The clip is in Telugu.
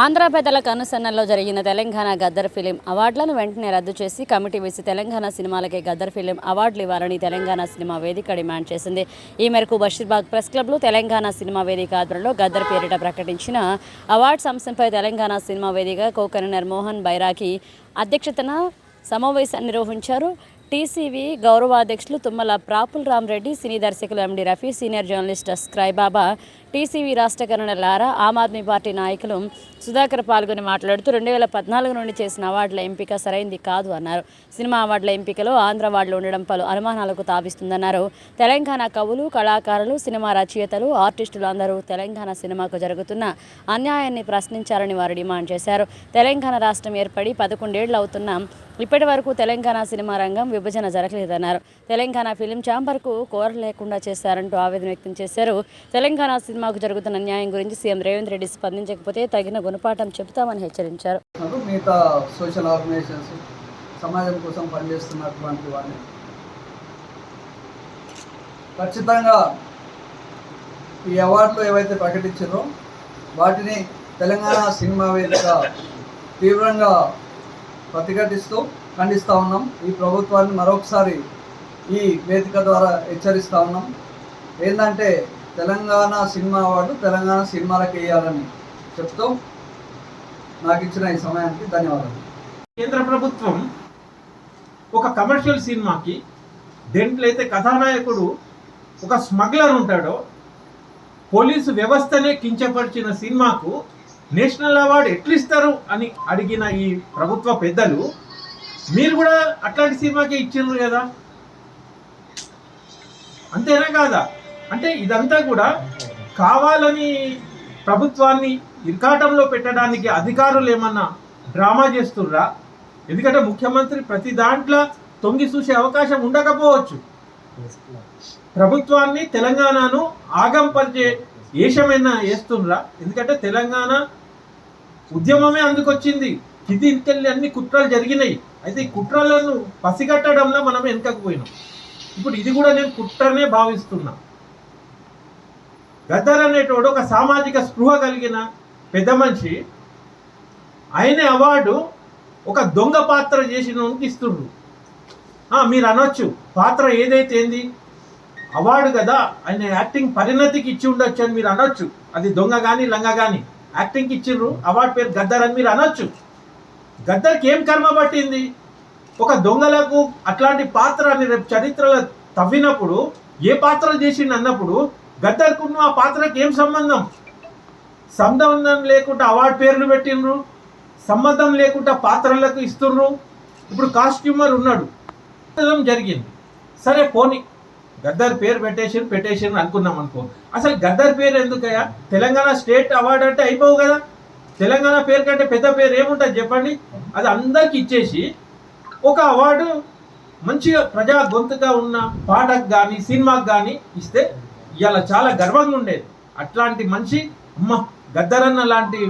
ఆంధ్ర పెద్దల కనుసన్నల్లో జరిగిన తెలంగాణ గద్దర్ ఫిలిం అవార్డులను వెంటనే రద్దు చేసి కమిటీ వేసి తెలంగాణ సినిమాలకే గద్దర్ ఫిలిం అవార్డులు ఇవ్వాలని తెలంగాణ సినిమా వేదిక డిమాండ్ చేసింది. ఈ మేరకు బషీర్బాగ్ ప్రెస్ క్లబ్లో తెలంగాణ సినిమా వేదిక ఆధ్వర్యంలో గద్దర్ పేరిట ప్రకటించిన అవార్డ్స్ అంశంపై తెలంగాణ సినిమా వేదిక కో మోహన్ బైరాకి అధ్యక్షతన సమావేశాన్ని నిర్వహించారు. టీసీవీ గౌరవాధ్యక్షులు తుమ్మల ప్రాపుల్ రామరెడ్డి సినీ దర్శకులు ఎండి రఫీ సీనియర్ జర్నలిస్ట్ స్క్రైబాబా టీసీవీ రాష్ట్ర కన్వీనర్ లారా ఆమ్ ఆద్మీ పార్టీ నాయకులు సుధాకర్ పాల్గొని మాట్లాడుతూ రెండు వేల పద్నాలుగు నుండి చేసిన అవార్డుల ఎంపిక సరైంది కాదు అన్నారు. సినిమా అవార్డుల ఎంపికలో ఆంధ్ర అవార్డులు ఉండడం పలు అనుమానాలకు తావిస్తుందన్నారు. తెలంగాణ కవులు కళాకారులు సినిమా రచయితలు ఆర్టిస్టులు అందరూ తెలంగాణ సినిమాకు జరుగుతున్న అన్యాయాన్ని ప్రశ్నించాలని వారు డిమాండ్ చేశారు. తెలంగాణ రాష్ట్రం ఏర్పడి పదకొండేళ్ళు అవుతున్నాం ఇప్పటి వరకు తెలంగాణ సినిమా రంగం విభజన జరగలేదన్నారు. తెలంగాణ ఫిలిం ఛాంబర్కు కోర లేకుండా చేశారంటూ ఆవేదన వ్యక్తం చేశారు. తెలంగాణ సినిమా మాకు జరుగుతున్న న్యాయం గురించి సీఎం రేవంత్ రెడ్డి స్పందించకపోతే తగిన గుణపాఠం చెబుతామని హెచ్చరించారు. మిగతా సోషల్ ఆర్గనైజేషన్స్ సమాజం కోసం పనిచేస్తున్నటువంటి వారిని ఖచ్చితంగా ఈ అవార్డులు ఏవైతే ప్రకటించారో వాటిని తెలంగాణ సినిమా వేదిక తీవ్రంగా ప్రతిఘటిస్తూ ఖండిస్తూ ఉన్నాం. ఈ ప్రభుత్వాన్ని మరొకసారి ఈ వేదిక ద్వారా హెచ్చరిస్తూ ఉన్నాం. ఏంటంటే తెలంగాణ సినిమా అవార్డు తెలంగాణ సినిమాలకు వేయాలని చెప్తూ నాకు ఇచ్చిన ఈ సమయానికి ధన్యవాదాలు. కేంద్ర ప్రభుత్వం ఒక కమర్షియల్ సినిమాకి దేంట్లో అయితే కథానాయకుడు ఒక స్మగ్లర్ ఉంటాడో పోలీసు వ్యవస్థనే కించపరిచిన సినిమాకు నేషనల్ అవార్డు ఎట్లిస్తారు అని అడిగిన ఈ ప్రభుత్వ పెద్దలు మీరు కూడా అట్లాంటి సినిమాకే ఇచ్చిండ్రు కదా? అంతేనా కాదా? అంటే ఇదంతా కూడా కావాలని ప్రభుత్వాన్ని ఇరకాటంలో పెట్టడానికి అధికారులు ఏమన్నా డ్రామా చేస్తుర్రా? ఎందుకంటే ముఖ్యమంత్రి ప్రతి దాంట్లో తొంగి చూసే అవకాశం ఉండకపోవచ్చు. ప్రభుత్వాన్ని తెలంగాణను ఆగంపరిచే ఏషమైనా వేస్తుండ్రా ఎందుకంటే తెలంగాణ ఉద్యమమే అందుకొచ్చింది. ఇది ఇంకెళ్ళి అన్ని కుట్రలు జరిగినాయి. అయితే ఈ కుట్రలను పసిగట్టడంలో మనం వెనకకు పోయినాం. ఇప్పుడు ఇది కూడా నేను కుట్రనే భావిస్తున్నా. గద్దర్ అనేటోడు ఒక సామాజిక స్పృహ కలిగిన పెద్ద మనిషి ఆయన అవార్డు ఒక దొంగ పాత్ర చేసిన ఇస్తుండ్రు. మీరు అనొచ్చు పాత్ర ఏదైతే ఏంది? అవార్డు కదా ఆయన యాక్టింగ్ పరిణతికి ఇచ్చి ఉండొచ్చు అని మీరు అనొచ్చు. అది దొంగ కానీ లంగ కానీ యాక్టింగ్కి ఇచ్చిండ్రు అవార్డు పేరు గద్దర్ అని మీరు అనొచ్చు. గద్దర్కి ఏం కర్మ పట్టింది? ఒక దొంగలకు అట్లాంటి పాత్ర అని రేపు చరిత్రలో తవ్వినప్పుడు ఏ పాత్ర చేసిండు అన్నప్పుడు గద్దర్కున్న ఆ పాత్రకి ఏం సంబంధం? సంబంధం లేకుండా అవార్డు పేర్లు పెట్టిండ్రు సంబంధం లేకుండా పాత్రలకు ఇస్తుండ్రు ఇప్పుడు కాస్ట్యూమర్ ఉన్నాడు. జరిగింది. సరే పోని. గద్దర్ పేరు పెట్టేసి పెట్టేసి అనుకున్నాం అనుకో. అసలు గద్దర్ పేరు ఎందుకయ్యా? తెలంగాణ స్టేట్ అవార్డు అంటే అయిపోవు కదా. తెలంగాణ పేరు కంటే పెద్ద పేరు ఏముంటుంది చెప్పండి? అది అందరికి ఇచ్చేసి ఒక అవార్డు మంచిగా ప్రజా గొంతుగా ఉన్న పాటకు కానీ సినిమాకి కానీ ఇస్తే ఇవాళ చాలా గర్వంగా ఉండేది. అట్లాంటి మంచి అమ్మ గద్దరన్న లాంటి